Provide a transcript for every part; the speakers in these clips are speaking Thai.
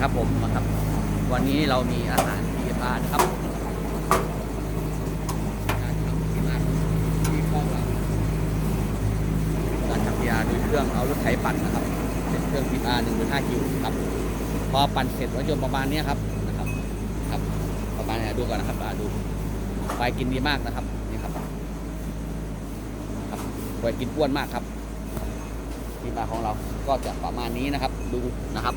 ครับผมนะครับ วันนี้เรามีอาหารที่บ้านนะครับการทำที่มากที่คลองเราการทำยาด้วยเครื่องเอารถไถปั่นนะครับเป็นเครื่องพีอาร์หนึ่งหรือห้าคิวครับ พอปั่นเสร็จรถยนต์ประมาณนี้ครับนะครับครับ ประมาณนี้ดูก่อนนะครับดูไฟกินดีมากนะครับนี่ครับครับไฟกินอ้วนมากครับที่มาของเราก็จะประมาณนี้นะครับ ดูนะครับ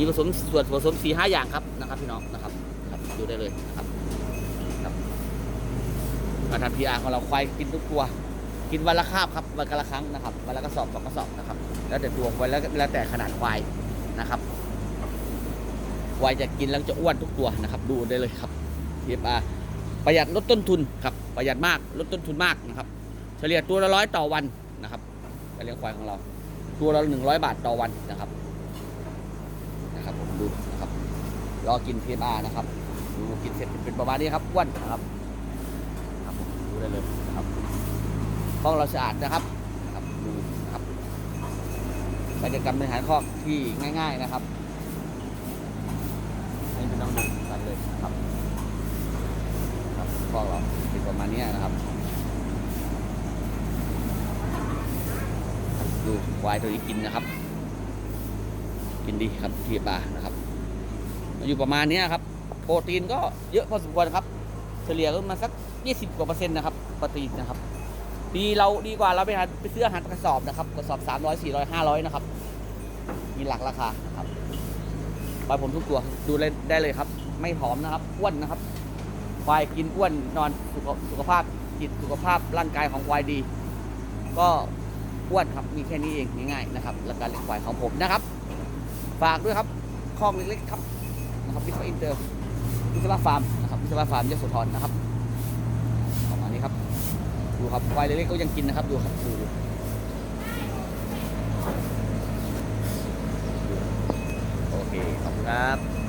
มีผสมส่วนผสมสี่ห้าอย่างครับนะครับพี่น้องนะครับครับดูได้เลยนะครับครับการทำพีอาร์ของเราควายกินทุกตัวกินวันละคาบครับวันละครั้งนะครับวันละกระสอบสองกระสอบนะครับ แล้วแต่ตัวควายแล้วแล้วแต่ขนาดควายนะครับควายจะกินแล้วจะอ้วนทุกตัวนะครับ ดูได้เลยครับพีอาร์ประหยัดลดต้นทุนครับประหยัดมากลดต้นทุนมากนะครับ เฉลี่ยตัวละร้อยต่อวันนะครับการเลี้ยงควายของเรา ตัวละหนึ่งร้อยบาทต่อวันนะครับผมดูนะครับ รอกิน PMR นะครับดูกินเสร็จเป็นประมาณนี้ครับอ้วนนะครับครับดูได้เลยนะครับห้องเราสะอาดนะครับครับดูนะครับกิจกรรมบริหารคอกที่ง่าย ๆนะครับให้พี่น้องดูกันเลยครับครับคอกเราเป็นประมาณนี้นะครับ ดูควายตัวนี้กินนะครับ กินดีครับทีปลานะครับ อยู่ประมาณนี้ครับ โปรตีนก็เยอะพอสมควรครับ เฉลี่ยก็มาสัก 20 กว่าเปอร์เซ็นต์นะครับโปรตีนนะครับ ดีเราดีกว่าเราไปหาไปซื้ออาหารกระสอบนะครับกระสอบ 300 400 500 นะครับ มีหลักราคาครับปล่อยผมทุกตัวดูได้เลยครับ ไม่ผอมนะครับอ้วนนะครับควายกินอ้วนนอนสุขสุขภาพจิตสุขภาพร่างกายของควายดี ก็อ้วนครับมีแค่นี้เองง่ายๆนะครับและการเลี้ยงควายของผมนะครับ ฝากด้วยครับคลองเล็กๆครับ นะครับวิศวะอินเตอร์วิศวะฟาร์มนะครับวิศวะฟาร์มยโสธรนะครับประมาณนี้ครับดูครับควายเล็กๆก็ยังกินนะครับดูครับดูโอเคขอบคุณครับ